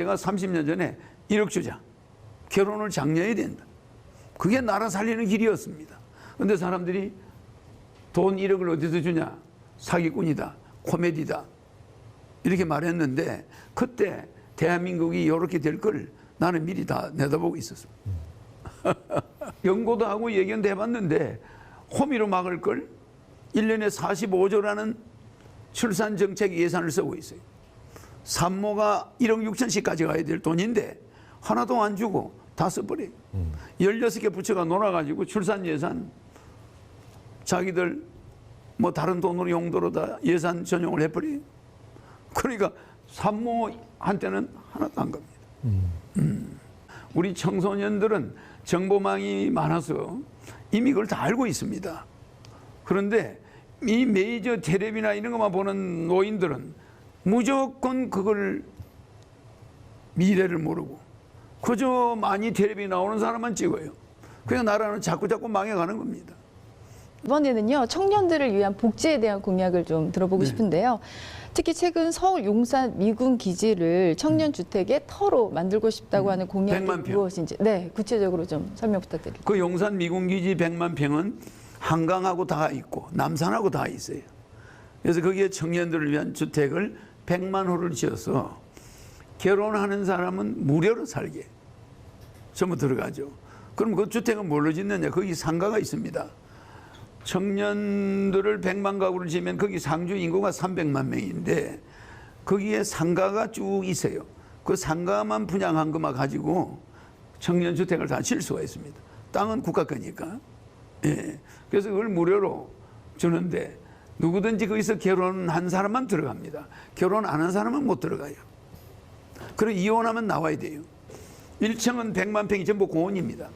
내가 30년 전에 1억 주자. 결혼을 장려해야 된다. 그게 나라 살리는 길이었습니다. 근데 사람들이 돈 1억을 어디서 주냐? 사기꾼이다. 코미디다. 이렇게 말했는데 그때 대한민국이 이렇게 될 걸 나는 미리 다 내다보고 있었어. 연고도 하고 예견도 해봤는데 호미로 막을 걸 1년에 45조라는 출산 정책 예산을 쓰고 있어요. 산모가 1억 6천씩까지 가야 될 돈인데 하나도 안 주고 다 써버려요. 16개 부처가 놀아가지고 출산 예산 자기들 뭐 다른 돈으로 용도로 다 예산 전용을 해버려요. 그러니까 산모한테는 하나도 안 갑니다. 음. 우리 청소년들은 정보망이 많아서 이미 그걸 다 알고 있습니다. 그런데 이 메이저 텔레비나 이런 것만 보는 노인들은 무조건 그걸 미래를 모르고 그저 많이 텔레비 나오는 사람만 찍어요. 그냥 나라는 자꾸 자꾸 망해가는 겁니다. 이번에는요 청년들을 위한 복지에 대한 공약을 좀 들어보고 네. 싶은데요. 특히 최근 서울 용산 미군 기지를 청년 주택의 터로 만들고 싶다고 하는 공약이 음. 백만 평. 무엇인지 네 구체적으로 좀 설명 부탁드립니다. 그 용산 미군 기지 100만 평은 한강하고 다 있고 남산하고 다 있어요. 그래서 거기에 청년들을 위한 주택을 100만 호를 지어서 결혼하는 사람은 무료로 살게 전부 들어가죠. 그럼 그 주택은 뭘로 짓느냐? 거기 상가가 있습니다. 청년들을 100만 가구를 지면 거기 상주 인구가 300만 명인데 거기에 상가가 쭉 있어요. 그 상가만 분양한 것만 가지고 청년 주택을 다 질 수가 있습니다. 땅은 국가 거니까. 예. 그래서 그걸 무료로 주는데 누구든지 거기서 결혼한 사람만 들어갑니다. 결혼 안 한 사람은 못 들어가요. 그리고 이혼하면 나와야 돼요. 1층은 100만 평이 전부 공원입니다.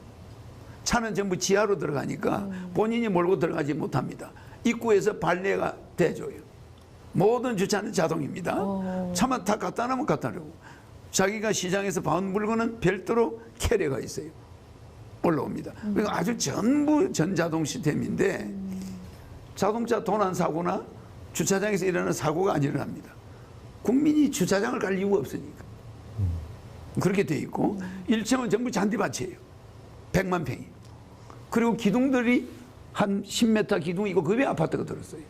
차는 전부 지하로 들어가니까 본인이 몰고 들어가지 못합니다. 입구에서 발레가 대줘요. 모든 주차는 자동입니다. 차만 다 갖다 놓으면 갖다 놓고 자기가 시장에서 봐온 물건은 별도로 캐리어가 있어요. 올라옵니다. 그러니까 아주 전부 전자동 시스템인데 자동차 도난 사고나 주차장에서 일어나는 사고가 안 일어납니다. 국민이 주차장을 갈 이유가 없으니까. 그렇게 돼 있고 1층은 전부 잔디밭이에요. 100만 평이. 그리고 기둥들이 한 10m 기둥이고 그 위에 아파트가 들었어요.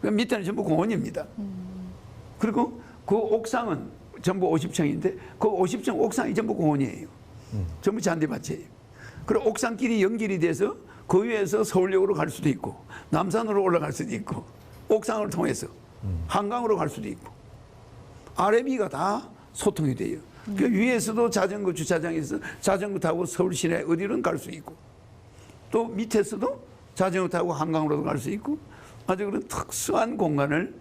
그 밑에는 전부 공원입니다. 그리고 그 옥상은 전부 50층인데 그 50층 옥상이 전부 공원이에요. 전부 잔디밭이에요. 그리고 옥상길이 연결이 돼서 그 위에서 서울역으로 갈 수도 있고 남산으로 올라갈 수도 있고 옥상을 통해서 한강으로 갈 수도 있고 아래비가 다 소통이 돼요. 그 위에서도 자전거 주차장에서 자전거 타고 서울 시내 어디든 갈수 있고 또 밑에서도 자전거 타고 한강으로도 갈 수 있고 아주 그런 특수한 공간을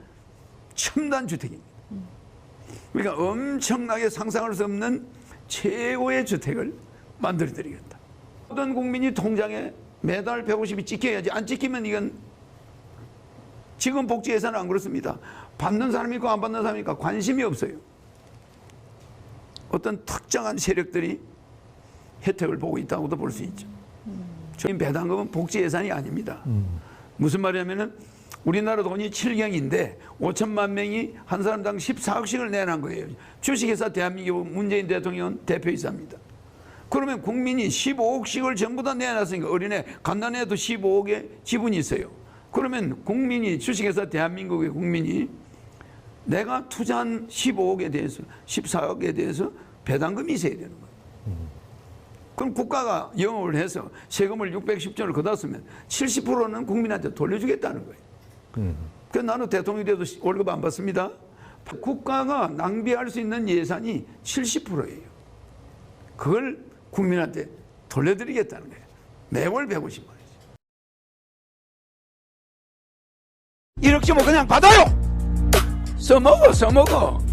첨단 주택입니다. 그러니까 엄청나게 상상할 수 없는 최고의 주택을 만들어 드리겠다. 모든 국민이 통장에 매달 150이 찍혀야지 안 찍히면 이건 지금 복지 예산은 안 그렇습니다. 받는 사람이 있고 안 받는 사람이 있고 관심이 없어요. 어떤 특정한 세력들이 혜택을 보고 있다고도 볼 수 있죠. 저희 배당금은 복지 예산이 아닙니다. 무슨 말이냐면은 우리나라 돈이 7경인데 5천만 명이 한 사람당 14억씩을 내놓은 거예요. 주식회사 대한민국 문재인 대통령 대표이사입니다. 그러면 국민이 15억씩을 전부 다 내놨으니까 어린애, 갓난애도 15억의 지분이 있어요. 그러면 국민이 주식회사 대한민국의 국민이 내가 투자한 15억에 대해서 14억에 대해서 배당금이 있어야 되는 거예요. 그럼 국가가 영업을 해서 세금을 610조를 걷었으면 70%는 국민한테 돌려주겠다는 거예요. 그래서 나는 대통령이 돼도 월급 안 받습니다. 국가가 낭비할 수 있는 예산이 70%예요. 그걸 국민한테 돌려드리겠다는 거예요. 매월 150만 원이죠. 1억 주면 그냥 받아요! 써먹어, 써먹어.